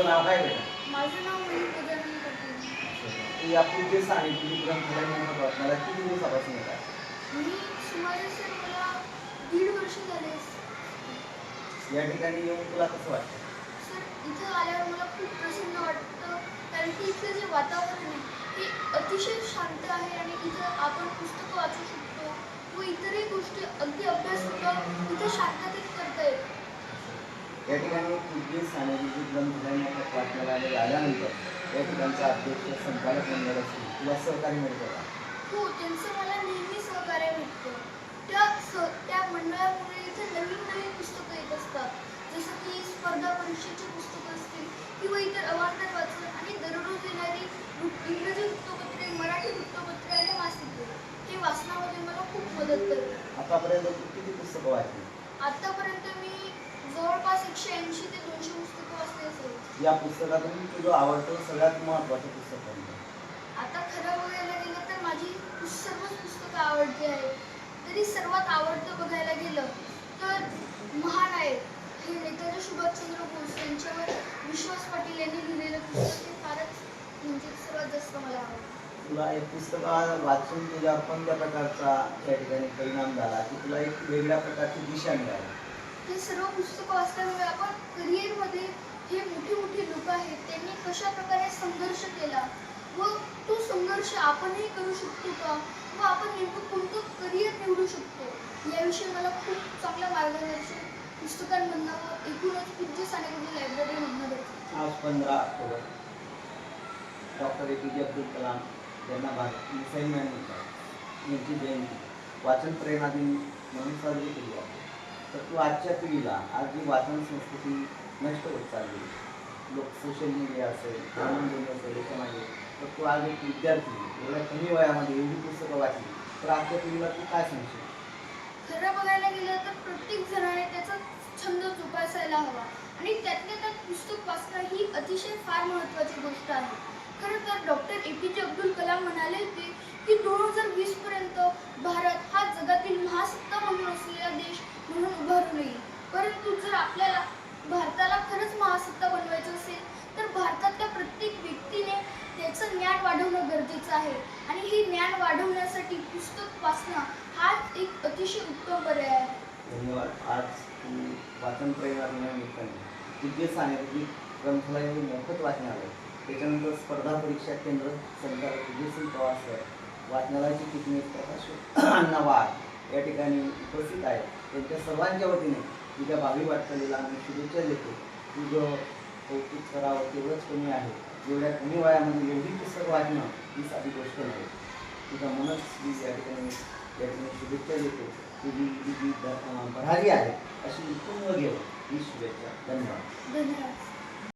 तुझं नाव काय बेटा? माझं नाव ग्रंथालय म्हणून वाचनाला किती दिवसापासून येत आहे? मी सुमारे सर मला दीड वर्ष झाले. या ठिकाणी येऊन तुला कसं वाटतं? सर इथं आल्यावर मला खूप प्रसन्न वाटतं. कारण की इथलं जे वातावरण आहे ते अतिशय शांत आहे आणि इथं आपण पुस्तकं वाचू शकतो व इतरही गोष्टी अगदी अभ्यास सुद्धा इथं शांततेत करता येतो या ठिकाणी पूज्य सानेची ग्रंथालय मोफत वाचनालयाला आल्यानंतर या ठिकाणचा अध्यक्ष संचालक मंडळ असतील तुला सहकार्य मिळतं का हो त्यांचं मला नेहमी सहकार्य भेटतं. त्या स त्या मंडळामुळे इथे नवीन नवीन पुस्तकं येत असतात. जसं की स्पर्धा परीक्षेची पुस्तकं असतील किंवा इतर अवांतर वाचन आणि दररोज येणारी इंग्रजी वृत्तपत्रे मराठी वृत्तपत्रे आणि मासिके हे वाचनामध्ये मला खूप मदत करतात. आतापर्यंत किती पुस्तकं वाचली? आतापर्यंत मी जवळपास एकशे ऐंशी ते दोनशे पुस्तकं वाचली असेल या पुस्तकातून तुझं आवडतं सगळ्यात महत्त्वाचं पुस्तक कोणतं? आता खरं बघायला गेलं तर माझी सर्वच पुस्तकं आवडती आहेत. तरी सर्वात आवडतं बघायला गेलं तर महानायक हे नेताजी सुभाषचंद्र बोस यांच्यावर विश्वास पाटील यांनी लिहिलेलं पुस्तक हे फारच म्हणजे सर्वात जास्त मला आवडतं. तुला एक पुस्तक वाचून तुझ्यावर कोणत्या प्रकारचा या ठिकाणी परिणाम झाला? की तुला एक वेगळ्या प्रकारची दिशा मिळाली? हे सर्व पुस्तकं वाचल्यामुळे आपण करिअरमध्ये हे मोठी मोठी लोक आहेत त्यांनी कशा प्रकारे संघर्ष केला? व तो संघर्ष आपणही करू शकतो का? व आपण नेमकं कोणतं करिअर निवडू शकतो? याविषयी मला खूप चांगलं मार्गदर्शन पुस्तकांमधनं व एकूणच पूज्य सानेगुडी लायब्ररीमधनं आज पंधरा ऑक्टोबर. डॉक्टर ए पी जे अब्दुल कलाम यांना भारत मिसाईल मॅन यांची जयंती. वाचन प्रेरणा दिन म्हणून साजरी केली आहे तर तू आजच्या पिढीला आज जी वाचन संस्कृती नष्ट होत चालली लोक सोशल मीडिया असेल आनंद असेल त्याच्यामध्ये तर तू आज एक विद्यार्थी एवढ्या कमी वयामध्ये एवढी पुस्तकं वाचली तर आजच्या पिढीला तू काय सांगशील? खरं बघायला गेलं तर प्रत्येक जणाने त्याचा छंद जोपासायला हवा. आणि त्यातल्या त्यात पुस्तक वाचणं ही अतिशय फार महत्त्वाची गोष्ट आहे. खरं तर डॉक्टर ए पी जे अब्दुल कलाम म्हणाले होते की दोन हजार वीस पर्यंत भारत हा जगातील महासत्ता म्हणून असलेला देश म्हणून उभारून येईल परंतु जर आपल्याला भारताला खरंच महासत्ता बनवायचं असेल तर भारतातल्या प्रत्येक व्यक्तीने त्याचं ज्ञान वाढवणं गरजेचं आहे. आणि हे ज्ञान वाढवण्यासाठी पुस्तक वाचणं हाच एक अतिशय उत्तम पर्याय आहे. धन्यवाद. आज तू वाचन प्रेरणा तिथे सांगितलं की ग्रंथालय हे मोफत वाचनालय त्याच्यानंतर स्पर्धा परीक्षा केंद्र संचालक विजयसिंग पवार सर वाचनालयाचे चिटणीस प्रकाश अण्णा या ठिकाणी उपस्थित आहेत. त्यांच्या सर्वांच्या वतीने तुझ्या भावी वाटचालीला आम्ही शुभेच्छा देतो. तुझं कौतुक करावं तेवढंच कमी आहे. एवढ्या कमी वयामध्ये एवढी पुस्तकं वाचणं ही साधी गोष्ट नाही. तुझा मनच मी या ठिकाणी या ठिकाणी शुभेच्छा देतो. तुझी जी भरारी आहे अशी उत्तुंग घेऊ ही शुभेच्छा. धन्यवाद. धन्यवाद.